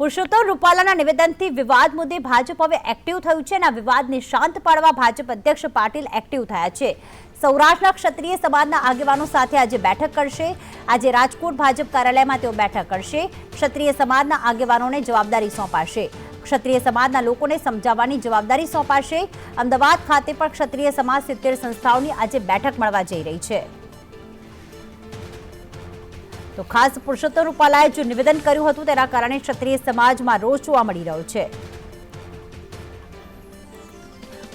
પુરુષોત્તમ રૂપાલાના નિવેદનથી વિવાદ મુદ્દે ભાજપ હવે એક્ટિવ થયું છે અને આ વિવાદને શાંત પાડવા ભાજપ અધ્યક્ષ પાટીલ એક્ટિવ થયા છે. સૌરાષ્ટ્રના ક્ષત્રિય સમાજના આગેવાનો સાથે આજે બેઠક કરશે. આજે રાજકોટ ભાજપ કાર્યાલયમાં તેઓ બેઠક કરશે. ક્ષત્રિય સમાજના આગેવાનોને જવાબદારી સોંપાશે. ક્ષત્રિય સમાજના લોકોને સમજાવવાની જવાબદારી સોંપાશે. અમદાવાદ ખાતે પણ ક્ષત્રિય સમાજ સિત્તેર સંસ્થાઓની આજે બેઠક મળવા જઈ રહી છે. તો ખાસ પુરુષોત્તમ રૂપાલાએ જે નિવેદન કર્યું હતું, તેના કારણે ક્ષત્રિય સમાજમાં રોષ જોવા મળી રહ્યો છે.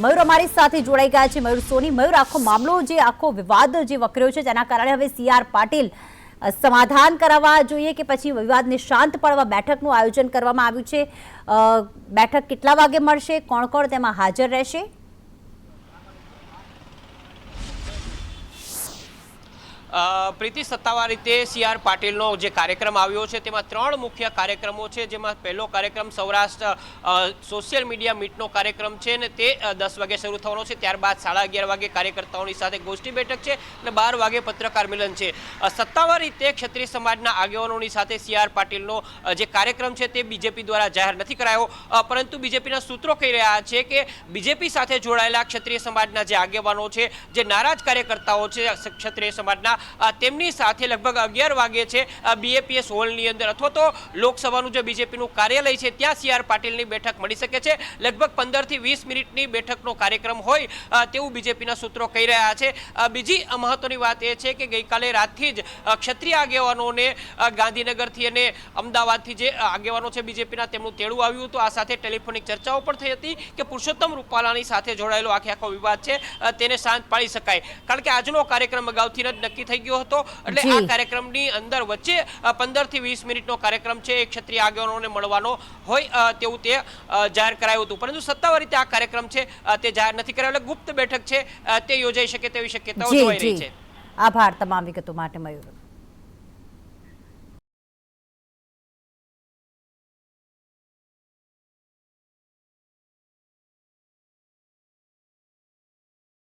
મયુર અમારી સાથે જોડાઈ ગયા છે. મયુર સોની, મયુર, આખો મામલો જે, આખો વિવાદ જે વકર્યો છે, તેના કારણે હવે સી આર પાટીલ સમાધાન કરાવવા જોઈએ કે પછી વિવાદને શાંત પાડવા બેઠકનું આયોજન કરવામાં આવ્યું છે? બેઠક કેટલા વાગે મળશે? કોણ કોણ તેમાં હાજર રહેશે? પ્રીતિ સત્તાવાર રીતે સી આર પાટીલનો જે કાર્યક્રમ આવ્યો છે, તેમાં ત્રણ મુખ્ય કાર્યક્રમો છે, જેમાં પહેલો કાર્યક્રમ સૌરાષ્ટ્ર સોશિયલ મીડિયા મીટનો કાર્યક્રમ છે ને તે દસ વાગે શરૂ થવાનો છે, ત્યારબાદ સાડા અગિયાર વાગે કાર્યકર્તાઓની સાથે ગોષ્ઠી બેઠક છે અને બાર વાગે પત્રકાર મિલન છે. સત્તાવાર રીતે ક્ષત્રિય સમાજના આગેવાનોની સાથે સી આર પાટીલનો જે કાર્યક્રમ છે તે બીજેપી દ્વારા જાહેર નથી કરાયો. પરંતુ બીજેપીના સૂત્રો કહી રહ્યા છે કે બીજેપી સાથે જોડાયેલા ક્ષત્રિય સમાજના જે આગેવાનો છે, જે નારાજ કાર્યકર્તાઓ છે, ક્ષત્રિય સમાજના તેમની સાથે લગભગ અગિયાર વાગે છે બીએપીએસ હોલની અંદર. અથવા તો લોકસભાનું જે બીજેપીનું કાર્યાલય છે, ત્યાં સી આર પાટીલની બેઠક મળી શકે છે. લગભગ પંદરથી વીસ મિનિટની બેઠકનો કાર્યક્રમ હોય તેવું બીજેપીના સૂત્રો કહી રહ્યા છે. બીજી મહત્વની વાત એ છે કે ગઈકાલે રાતથી જ ક્ષત્રિય આગેવાનોને ગાંધીનગરથી અને અમદાવાદથી જે આગેવાનો છે બીજેપીના તેમનું તેડું આવ્યું હતું. આ સાથે ટેલિફોનિક ચર્ચાઓ પણ થઈ હતી કે પુરુષોત્તમ રૂપાલાની સાથે જોડાયેલો આખે આખો વિવાદ છે તેને શાંત પાડી શકાય. કારણ કે આજનો કાર્યક્રમ અગાઉથી જ નક્કી થઈ ગયો હતો. એટલે આ. કાર્યક્રમની અંદર વચ્ચે પંદરથી વીસ મિનિટનો કાર્યક્રમ છે એ ક્ષત્રિય આગેવાનોને મળવાનો હોય તેવું તે જાહેર કરાયું હતું. પરંતુ સત્તાવાર રીતે આ કાર્યક્રમ છે તે જાહેર નથી કરાયો. એટલે ગુપ્ત બેઠક છે તે યોજાઈ શકે તેવી શક્યતાઓ જોઈ રહી છે. આભાર તમામ વિગતો માટે મયુર